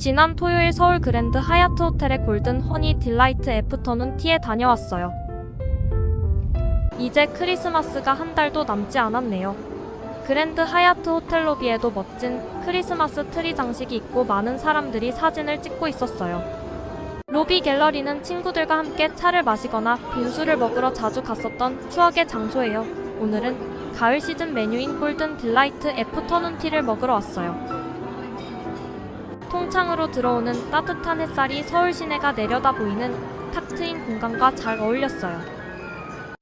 지난 토요일 서울 그랜드 하얏트 호텔의 골든 허니 딜라이트 애프터눈 티에 다녀왔어요. 이제 크리스마스가 한 달도 남지 않았네요. 그랜드 하얏트 호텔 로비에도 멋진 크리스마스 트리 장식이 있고 많은 사람들이 사진을 찍고 있었어요. 로비 갤러리는 친구들과 함께 차를 마시거나 빙수를 먹으러 자주 갔었던 추억의 장소예요. 오늘은 가을 시즌 메뉴인 골든 딜라이트 애프터눈 티를 먹으러 왔어요. 통창으로 들어오는 따뜻한 햇살이 서울 시내가 내려다 보이는 탁 트인 공간과 잘 어울렸어요.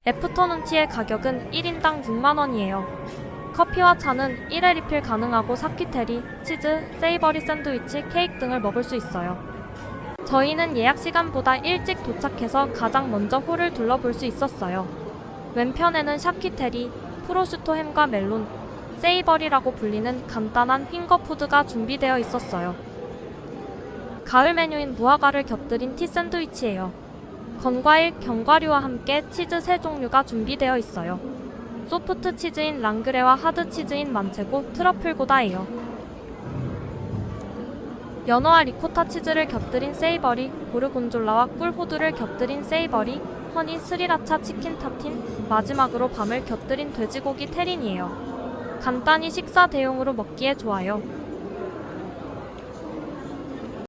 애프터눈 티의 가격은 1인당 6만원이에요. 커피와 차는 1회 리필 가능하고 사키테리, 치즈, 세이버리 샌드위치, 케이크 등을 먹을 수 있어요. 저희는 예약 시간보다 일찍 도착해서 가장 먼저 홀을 둘러볼 수 있었어요. 왼편에는 샤키테리, 프로슈토 햄과 멜론, 세이버리라고 불리는 간단한 핑거푸드가 준비되어 있었어요. 가을 메뉴인 무화과를 곁들인 티 샌드위치예요. 건과일, 견과류와 함께 치즈 세 종류가 준비되어 있어요. 소프트 치즈인 랑그레와 하드 치즈인 만체고, 트러플 고다예요. 연어와 리코타 치즈를 곁들인 세이버리, 고르곤졸라와 꿀 호두를 곁들인 세이버리, 허니 스리라차 치킨 타틴, 마지막으로 밤을 곁들인 돼지고기 테린이에요. 간단히 식사 대용으로 먹기에 좋아요.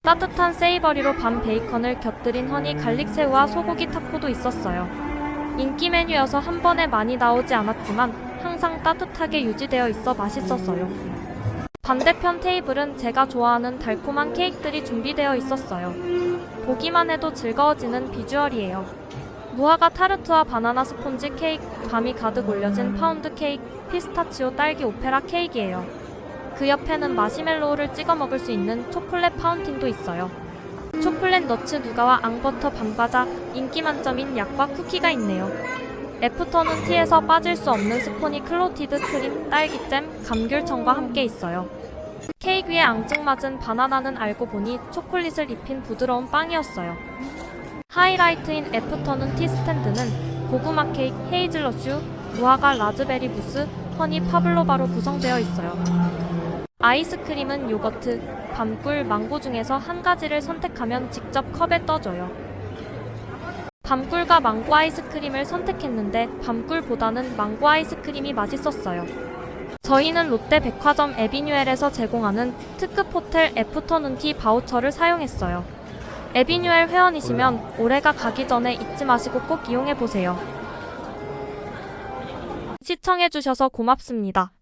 따뜻한 세이버리로 밤 베이컨을 곁들인 허니 갈릭 새우와 소고기 타코도 있었어요. 인기 메뉴여서 한 번에 많이 나오지 않았지만 항상 따뜻하게 유지되어 있어 맛있었어요. 반대편 테이블은 제가 좋아하는 달콤한 케이크들이 준비되어 있었어요. 보기만 해도 즐거워지는 비주얼이에요. 무화과 타르트와 바나나 스폰지 케이크, 밤이 가득 올려진 파운드 케이크, 피스타치오 딸기 오페라 케이크예요. 그 옆에는 마시멜로우를 찍어 먹을 수 있는 초콜릿 파운틴도 있어요. 초콜릿 너츠 누가와 앙버터 밤과자, 인기 만점인 약과 쿠키가 있네요. 애프터눈 티에서 빠질 수 없는 스포니 클로티드 크림, 딸기잼, 감귤청과 함께 있어요. 케이크 위에 앙증맞은 바나나는 알고 보니 초콜릿을 입힌 부드러운 빵이었어요. 하이라이트인 애프터눈 티 스탠드는 고구마 케이크, 헤이즐넛슈, 무화과 라즈베리 무스, 허니 파블로바로 구성되어 있어요. 아이스크림은 요거트, 밤꿀, 망고 중에서 한 가지를 선택하면 직접 컵에 떠줘요. 밤꿀과 망고 아이스크림을 선택했는데 밤꿀보다는 망고 아이스크림이 맛있었어요. 저희는 롯데 백화점 에비뉴엘에서 제공하는 특급 호텔 애프터눈티 바우처를 사용했어요. 에비뉴엘 회원이시면 올해가 가기 전에 잊지 마시고 꼭 이용해 보세요. 시청해주셔서 고맙습니다.